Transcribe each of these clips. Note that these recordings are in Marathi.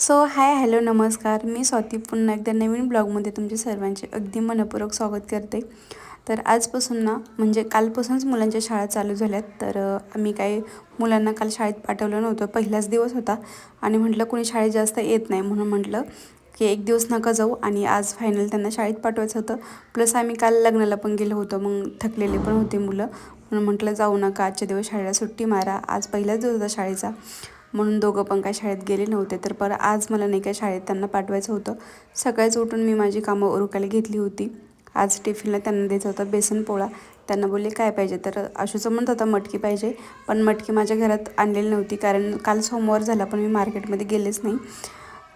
सो हाय हॅलो नमस्कार. मी स्वाती पुन्हा एकदा नवीन ब्लॉगमध्ये तुमचे सर्वांचे अगदी मनपूर्वक स्वागत करते. तर आजपासून ना म्हणजे कालपासूनच मुलांच्या शाळा चालू झाल्यात. तर आम्ही काही मुलांना काल शाळेत पाठवलं नव्हतं. पहिलाच दिवस होता. आणि म्हटलं कोणी शाळेत जास्त येत नाही म्हणून म्हटलं की एक दिवस नका जाऊ आणि आज फायनल त्यांना शाळेत पाठवायचं होतं. प्लस आम्ही काल लग्नाला पण गेलो होतो. मग थकलेले पण होते मुलं. म्हणून म्हटलं जाऊ नका. आजच्या दिवस शाळेला सुट्टी मारा. आज पहिलाच दिवस होता शाळेचा. म्हणून दोघं पण काय शाळेत गेले नव्हते. तर परत आज मला नाही काय शाळेत त्यांना पाठवायचं होतं. सकाळीच उठून मी माझी कामं उरकायला घेतली होती. आज टिफिनला त्यांना द्यायचा होता बेसन पोळा. त्यांना बोलले काय पाहिजे? तर आशूचं म्हणत होता मटकी पाहिजे. पण मटकी माझ्या घरात आणलेली नव्हती कारण काल सोमवार झाला पण मी मार्केटमध्ये गेलेच नाही.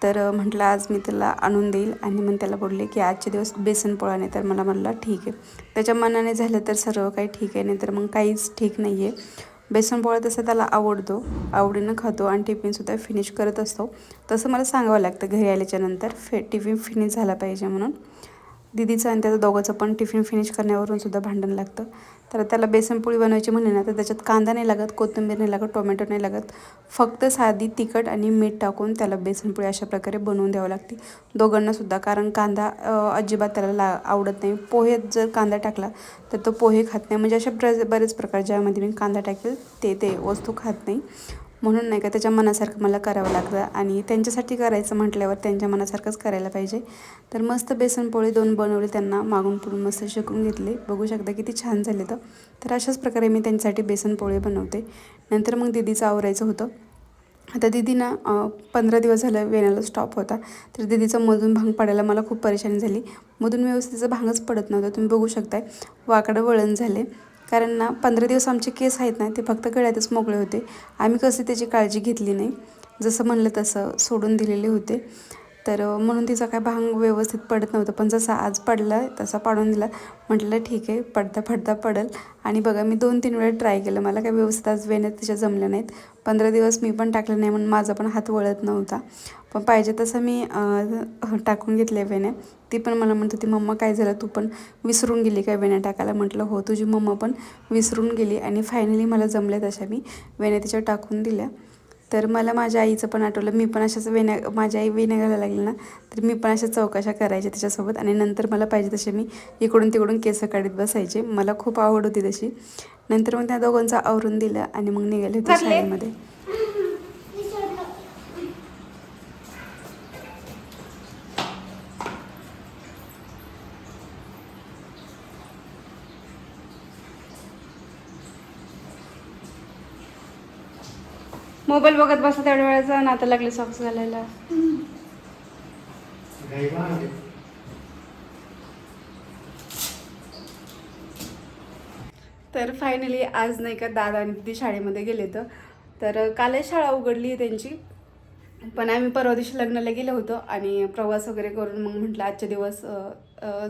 तर म्हटलं आज मी त्याला आणून देईल. आणि मग त्याला बोलले की आजचे दिवस बेसन पोळा नाही. तर मला म्हणलं ठीक आहे. त्याच्या मनाने झालं तर सर्व काही ठीक आहे नाही तर मग काहीच ठीक नाही आहे बेसन पोळा तसा त्याला आवडतो. आवडीनं खातो आणि टिफिनसुद्धा फिनिश करत असतो. तसं मला सांगावं लागतं घरी आल्याच्यानंतर फे टिफिन फिनिश झाला पाहिजे म्हणून. दिदीचं आणि त्याचं दोघांचं पण टिफिन फिनिश करण्यावरून सुद्धा भांडण लागतं. तर त्याला बेसनपोळी बनवायची म्हणली ना तर त्याच्यात कांदा नाही लागत कोथिंबीर नाही लागत टोमॅटो नाही लागत. फक्त साधी तिखट आणि मीठ टाकून त्याला बेसनपोळी अशा प्रकारे बनवून द्यावं लागते. दोघांनासुद्धा कारण कांदा अजिबात त्याला ला आवडत नाही. पोहेत जर कांदा टाकला तर तो पोहे खात नाही. म्हणजे अशा प्र बरेच प्रकार ज्यामध्ये मी कांदा टाकेल ते ते वस्तू खात नाही. म्हणून नाही का त्याच्या मनासारखं मला करावं लागतं आणि त्यांच्यासाठी करायचं म्हटल्यावर त्यांच्या मनासारखंच करायला पाहिजे. तर मस्त बेसन पोळी दोन बनवले त्यांना मागून पुढून मस्त शिकून घेतले. बघू शकता किती छान झाले तर. तर अशाच प्रकारे मी त्यांच्यासाठी बेसन पोळी बनवते. नंतर मग दिदीचं आवरायचं होतं. आता दिदी ना पंधरा दिवस झालं वेण्याला स्टॉप होता. तर दिदीचं मधून भांग पडायला मला खूप परेशानी झाली. मधून व्यवस्थितचं भांगच पडत नव्हतं. तुम्ही बघू शकताय. वाकडं वळण झाले. कारण ना पंधरा दिवस आमचे केस आहेत ना ते फक्त गळ्यातच मोकळे होते. आम्ही कशी त्याची काळजी घेतली नाही. जसं म्हणलं तसं सोडून दिलेले होते. तर म्हणून तिचा काय भांग व्यवस्थित पडत नव्हतं. पण जसा आज पडला तसा पाडून दिला. म्हटलं ठीक आहे पडता पडता पडल. आणि बघा मी दोन तीन वेळा ट्राय केलं. मला काय व्यवस्थित आज वेण्यात तिच्या जमल्या नाहीत. पंधरा दिवस मी पण टाकलं नाही म्हणून माझा पण हात वळत नव्हता. पण पाहिजे तसं मी टाकून घेतल्या वेण्या. ती पण मला म्हणत होती मम्मा काय झालं? तू पण विसरून गेली काय वेण्या टाकायला? म्हटलं हो तुझी मम्मा पण विसरून गेली आणि फायनली मला जमल्या तशा मी वेण्या तिच्या टाकून दिल्या. तर मला माझ्या आईचं पण आठवलं. मी पण अशाच वेण्या माझी आई वेण्या घालायला लागली ना तर मी पण अशा चौकशा करायच्या त्याच्यासोबत आणि नंतर मला पाहिजे तसे मी इकडून तिकडून केस काढत बसायचे. मला खूप आवड होती तशी. नंतर मग त्या दोघांचं आवरून दिलं आणि मग निघाले होते शाळेमध्ये. मोबाईल बघत बसला तेवढ्या वेळाचा आणि आता लागले सॉक्स घालायला. तर फायनली आज नाही का दादा आणि दिदी शाळेमध्ये गेले तर तर कालच शाळा उघडली आहे त्यांची. पण आम्ही परवा दिवशी लग्नाला गेलो होतो आणि प्रवास वगैरे करून मग म्हटलं आजचे दिवस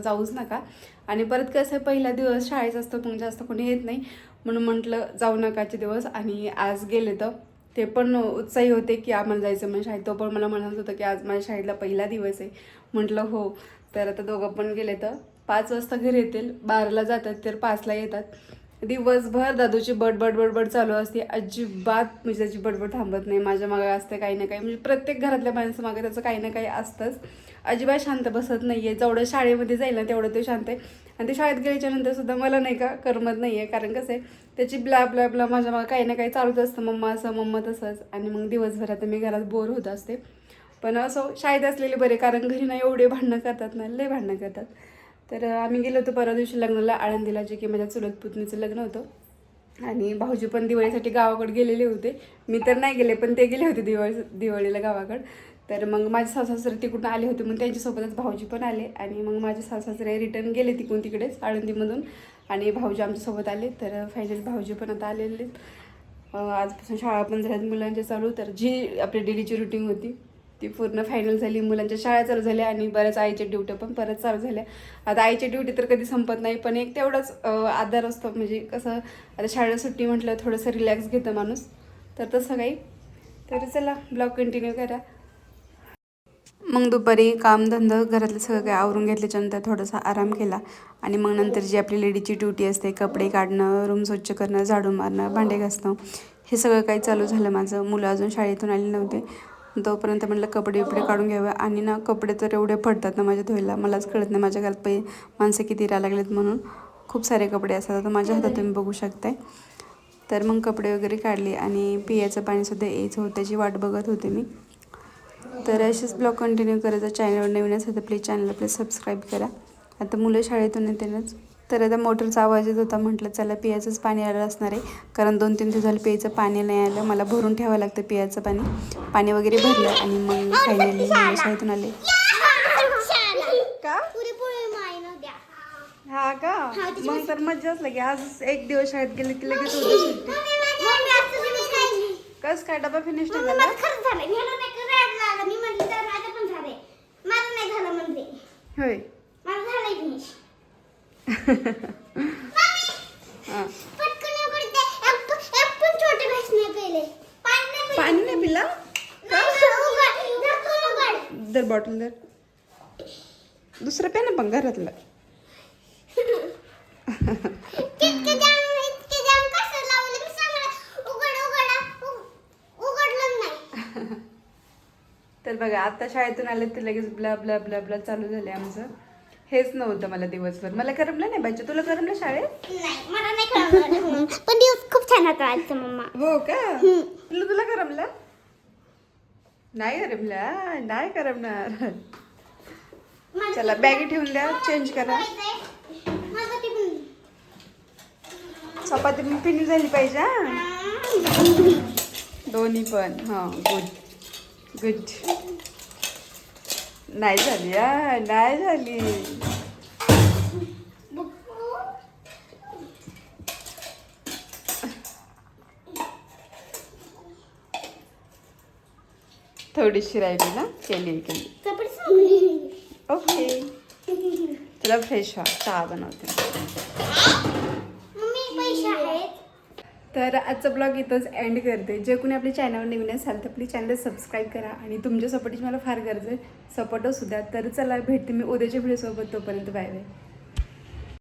जाऊच नका. आणि परत कसं आहे पहिला दिवस शाळेचा असतो मग जास्त कोणी येत नाही. म्हणून म्हटलं जाऊ नका आजचे दिवस. आणि आज गेले तर ते पण उत्साही होते की आम्हाला जायचं म्हणजे शाळेत. तो पण मला म्हणत होतं की आज माझ्या शाळेतला पहिला दिवस आहे. म्हटलं हो. तर आता दोघं पण गेले तर पाच वाजता घरी येतील. बाराला जातात तर पाचला येतात. दिवसभर दादूची बडबड बडबड चालू असते. अजिबात म्हणजे त्याची बडबड थांबत नाही. माझ्या मागे असते काही ना काही. म्हणजे प्रत्येक घरातल्या माणसं मागे त्याचं काही ना काही असतंच. अजिबात शांत बसत नाही आहे जेवढं शाळेमध्ये जाईल ना तेवढं ते शांत आहे. आणि ते शाळेत गेल्याच्यानंतर सुद्धा मला नाही का करमत नाही आहे कारण कसं आहे त्याची ब्ला ब्ला ब्ला माझ्या मागे काही ना काही चालूच असतं. मम्मा असं मम्मा तसंच. आणि मग दिवसभर आता मी घरात बोर होत असते. पण असं शाळेत असलेले बरे कारण घरी ना एवढे भांडणं करतात ना लय भांडणं करतात. तर आम्ही गेलो होतो परवा दिवशी लग्नाला आळंदीला जे की माझ्या चुलत पुतणीचं लग्न होतं. आणि भाऊजी पण दिवाळीसाठी गावाकडे गेलेले होते. मी तर नाही गेले पण ते गेले होते दिवाळी दिवाळीला गावाकडे. तर मग माझे सासरे तिकडून आले होते मग त्यांच्यासोबतच भाऊजी पण आले. आणि मग माझे सासरे रिटर्न गेले तिकडून तिकडेच आळंदीमधून. आणि भाऊजी आमच्यासोबत आले. तर फायनली भाऊजी पण आता आलेले आजपासून शाळा पण झाल्यात मुलांच्या चालू. तर जी आपली डेलीची रुटीन होती ती पूर्ण फायनल झाली मुलांच्या शाळा चालू झाल्या आणि बऱ्याच आईच्या ड्युट्या पण परत चालू झाल्या. आता आईच्या ड्युटी तर कधी संपत नाही पण एक तेवढाच आधार असतो. म्हणजे कसं आता शाळेला सुट्टी म्हटलं थोडंसं रिलॅक्स घेतं माणूस. तर तसं काही. तर चला ब्लॉग कंटिन्यू करा. मग दुपारी कामधंदा घरातलं सगळं काही आवरून घेतल्याच्यानंतर थोडासा आराम केला. आणि मग नंतर जी आपली लेडीची ड्युटी असते कपडे काढणं रूम स्वच्छ करणं झाडू मारणं भांडे घासणं हे सगळं काही चालू झालं माझं. मुलं अजून शाळेतून आले नव्हते. तोपर्यंत म्हटलं कपडे बिपडे काढून घ्यावे. आणि ना कपडे तर एवढे पडतात ना माझ्या धुवायला मलाच कळत नाही माझ्या घरात पै माणसं किती राहा लागलेत म्हणून. खूप सारे कपडे असतात. आता माझ्या हातात तुम्ही बघू शकताय. तर मग कपडे वगैरे काढले आणि पियाचं पाणीसुद्धा यायचं होतं त्याची वाट बघत होते मी. तर असेच ब्लॉग कंटिन्यू करायचा. चॅनलवर नवीन असेल तर प्लीज चॅनलला प्लीज सबस्क्राईब करा. आता मुलं शाळेतून येतेनच तर आता मोटरचा आवाज येत होता म्हटलं चला पियाचंच पाणी आलं असणार आहे. कारण दोन तीन दिवस झालं पियाचं पाणी नाही आलं. मला भरून ठेवावं लागतं पियाचं पाणी. पाणी वगैरे भरलं आणि मग फायनली शाळेतून आले. का? हा का? मग तर मज्जा असलं की आज एक दिवस शाळेत गेले की लगेच सुट्टी. कस काय? डबा फिनिश नाही झाला खरंच पाणी नाही पिला? दर बॉटल दर. दुसरं पे ना बंगारातलं तर बघा आता शाळेतून आले ते लगेच ब्ला ब्ला ब्ला ब्ला चालू झाले आमचं. हेच नव्हतं मला दिवसभर. मला करमलं नाही पाहिजे तुला करमलं शाळेत? नाही मला नाही कळलं पण दिवस खूप छान होता आजचा मम्मा. हो का? तुला तुला करमलं? नाही करमलं नाही करमणार. चला बॅगी ठेवून द्या चेंज करा. चपाती पण झाली पाहिजे हा? दोन्ही पण हां गुड गुड नाही झाली हा नाही झाली. थोडीशी राहिली ना केली केली. ओके. तुला फ्रेश व्हा चहा बनवते मम्मी पैसे आहेत तर आजचा ब्लॉग इथंच एंड करते. जे कोणी आपल्या चॅनलवर नवीन असाल तर आपली चॅनल सबस्क्राईब करा आणि तुमच्या सपोर्टची मला फार गरज आहे. सपोर्टसुद्धा तर चला भेटते मी उद्याच्या व्हिडिओसोबत तोपर्यंत बाय बाय